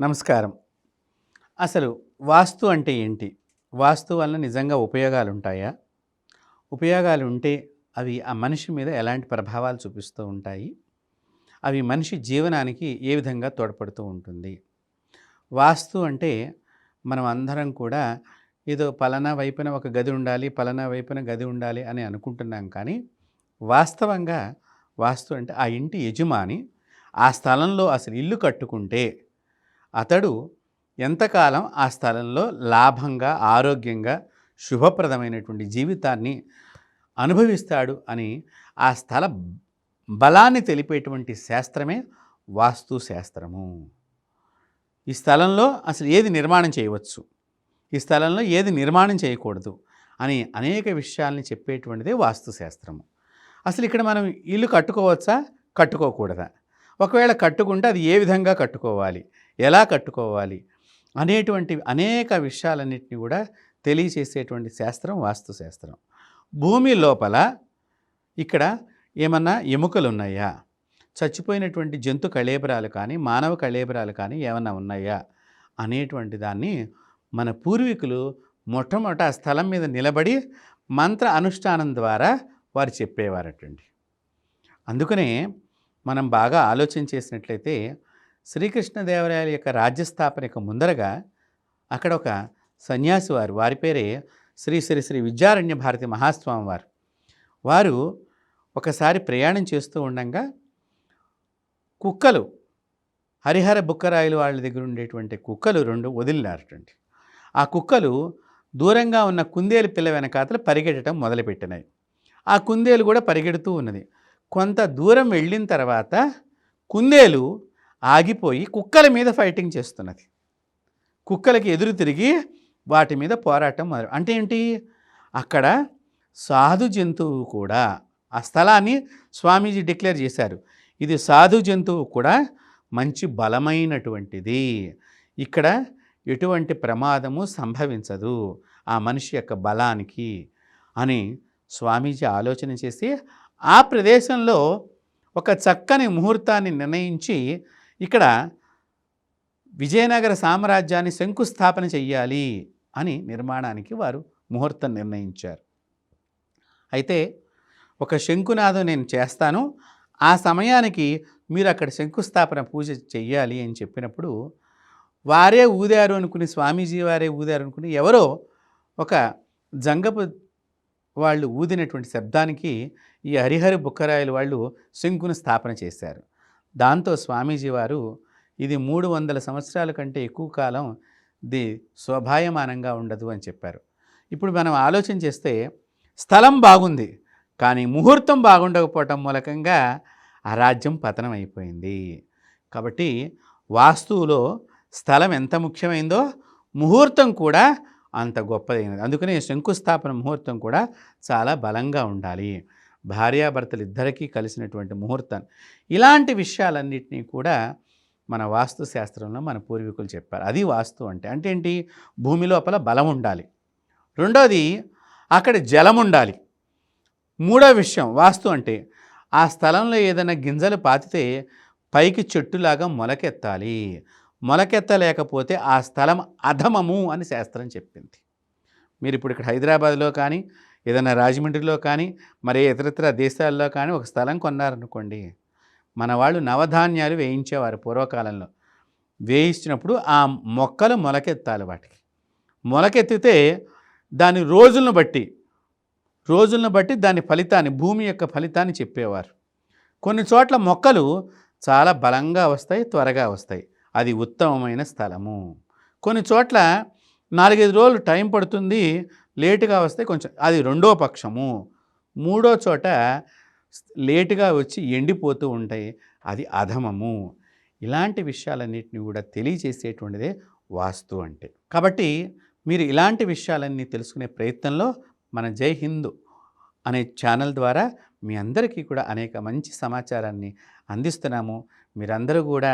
నమస్కారం. అసలు వాస్తు అంటే ఏంటి? వాస్తు వలన నిజంగా ఉపయోగాలు ఉంటాయా ఉపయోగాలు ఉంటే అవి ఆ మనిషి మీద ఎలాంటి ప్రభావాలు చూపిస్తూ ఉంటాయి? అవి మనిషి జీవనానికి ఏ విధంగా తోడ్పడుతూ ఉంటుంది? వాస్తు అంటే మనం అందరం కూడా ఏదో పలానా వైపున ఒక గది ఉండాలి పలానా వైపున గది ఉండాలి అని అనుకుంటున్నాం కానీ వాస్తవంగా వాస్తు అంటే ఆ ఇంటి యజమాని ఆ స్థలంలో అసలు ఇల్లు కట్టుకుంటే అతడు ఎంతకాలం ఆ స్థలంలో లాభంగా ఆరోగ్యంగా శుభప్రదమైనటువంటి జీవితాన్ని అనుభవిస్తాడు అని ఆ స్థల బలాన్ని తెలిపేటువంటి శాస్త్రమే వాస్తు శాస్త్రము. ఈ స్థలంలో అసలు ఏది నిర్మాణం చేయవచ్చు? ఈ స్థలంలో ఏది నిర్మాణం చేయకూడదు? అని అనేక విషయాల్ని చెప్పేటువంటిదే వాస్తు శాస్త్రము. అసలు ఇక్కడ మనం ఇల్లు కట్టుకోవచ్చా? కట్టుకోకూడదా? ఒకవేళ కట్టుకుంటే అది ఏ విధంగా కట్టుకోవాలి? ఎలా కట్టుకోవాలి? అనేటువంటి అనేక విషయాలన్నింటినీ కూడా తెలియచేసేటువంటి శాస్త్రం వాస్తుశాస్త్రం. భూమి లోపల ఇక్కడ ఏమన్నా ఎముకలు ఉన్నాయా చచ్చిపోయినటువంటి జంతు కళేబరాలు కానీ మానవ కళేబరాలు కానీ ఏమన్నా ఉన్నాయా? అనేటువంటి దాన్ని మన పూర్వీకులు మొట్టమొదట ఆ స్థలం మీద నిలబడి మంత్ర అనుష్ఠానం ద్వారా వారు చెప్పేవారటండి. అందుకనే మనం బాగా ఆలోచన చేసినట్లయితే శ్రీకృష్ణదేవరాయల యొక్క రాజ్యస్థాపనకు ముందరగా అక్కడ ఒక సన్యాసి వారు వారి పేరే శ్రీ శ్రీ శ్రీ విద్యారణ్య భారతి మహాస్వామి వారు. వారు ఒకసారి ప్రయాణం చేస్తూ ఉండగా కుక్కలు హరిహర బుక్కరాయలు వాళ్ళ దగ్గర ఉండేటువంటి కుక్కలు రెండు వదిలినారటండి. ఆ కుక్కలు దూరంగా ఉన్న కుందేలు పిల్ల వెనకాతలు పరిగెట్టడం మొదలుపెట్టినాయి. ఆ కుందేలు కూడా పరిగెడుతూ ఉన్నది. కొంత దూరం వెళ్ళిన తర్వాత కుందేలు ఆగిపోయి కుక్కల మీద ఫైటింగ్ చేస్తున్నది. కుక్కలకి ఎదురు తిరిగి వాటి మీద పోరాటం మొదలు అంటే ఏంటి? అక్కడ సాధు జంతువు కూడా ఆ స్థలాన్ని స్వామీజీ డిక్లేర్ చేశారు. ఇది సాధు జంతువు కూడా మంచి బలమైనటువంటిది. ఇక్కడ ఎటువంటి ప్రమాదము సంభవించదు. ఆ మనిషి యొక్క బలానికి అని స్వామీజీ ఆలోచన చేసి ఆ ప్రదేశంలో ఒక చక్కని ముహూర్తాన్ని నిర్ణయించి ఇక్కడ విజయనగర సామ్రాజ్యాన్ని శంకుస్థాపన చెయ్యాలి అని నిర్మాణానికి వారు ముహూర్తం నిర్ణయించారు. అయితే ఒక శంకునాదం నేను చేస్తాను. ఆ సమయానికి మీరు అక్కడ శంకుస్థాపన పూజ చెయ్యాలి అని చెప్పినప్పుడు వారే ఊదారు అనుకుని స్వామీజీ వారే ఊదారు అనుకుని ఎవరో ఒక జంగపు వాళ్ళు ఊదినటువంటి శబ్దానికి ఈ హరిహరి బుక్కరాయలు వాళ్ళు శంకును స్థాపన చేశారు. దాంతో స్వామీజీ వారు ఇది మూడు వందల సంవత్సరాల కంటే ఎక్కువ కాలం ది శోభాయమానంగా ఉండదు అని చెప్పారు. ఇప్పుడు మనం ఆలోచన చేస్తే స్థలం బాగుంది కానీ ముహూర్తం బాగుండకపోవటం మూలకంగా ఆ రాజ్యం పతనం అయిపోయింది. కాబట్టి వాస్తువులో స్థలం ఎంత ముఖ్యమైందో ముహూర్తం కూడా అంత గొప్పదైనది. అందుకనే శంకుస్థాపన ముహూర్తం కూడా చాలా బలంగా ఉండాలి. భార్యాభర్తలు ఇద్దరికీ కలిసినటువంటి ముహూర్తం. ఇలాంటి విషయాలన్నింటినీ కూడా మన వాస్తు శాస్త్రంలో మన పూర్వీకులు చెప్పారు. అది వాస్తు అంటే అంటే ఏంటి? భూమి లోపల బలం ఉండాలి. రెండోది అక్కడ జలం ఉండాలి. మూడో విషయం వాస్తు అంటే ఆ స్థలంలో ఏదైనా గింజలు పాతితే పైకి చెట్టులాగా మొలకెత్తాలి. మొలకెత్తలేకపోతే ఆ స్థలం అధమము అని శాస్త్రం చెప్పింది. మీరు ఇప్పుడు ఇక్కడ హైదరాబాద్లో కానీ ఏదైనా రాజమండ్రిలో కానీ మరి ఇతరత్ర దేశాల్లో కానీ ఒక స్థలం కొన్నారనుకోండి మన వాళ్ళు నవధాన్యాలు వేయించేవారు పూర్వకాలంలో. వేయించినప్పుడు ఆ మొక్కలు మొలకెత్తాలి వాటికి. మొలకెత్తితే దాని రోజులను బట్టి రోజులను బట్టి దాని ఫలితాన్ని భూమి యొక్క ఫలితాన్ని చెప్పేవారు. కొన్ని చోట్ల మొక్కలు చాలా బలంగా వస్తాయి త్వరగా వస్తాయి. అది ఉత్తమమైన స్థలము. కొన్ని చోట్ల నాలుగైదు రోజులు టైం పడుతుంది లేటుగా వస్తే కొంచెం అది రెండో పక్షము. మూడో చోట లేటుగా వచ్చి ఎండిపోతూ ఉంటాయి అది అధమము. ఇలాంటి విషయాలన్నింటినీ కూడా తెలియజేసేటువంటిదే వాస్తు అంటే. కాబట్టి మీరు ఇలాంటి విషయాలన్నీ తెలుసుకునే ప్రయత్నంలో మన జై హిందూ అనే ఛానల్ ద్వారా మీ అందరికీ కూడా అనేక మంచి సమాచారాన్ని అందిస్తున్నాము. మీరందరూ కూడా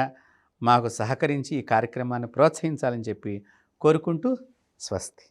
మాకు సహకరించి ఈ కార్యక్రమాన్ని ప్రోత్సహించాలని చెప్పి కోరుకుంటూ స్వస్తి.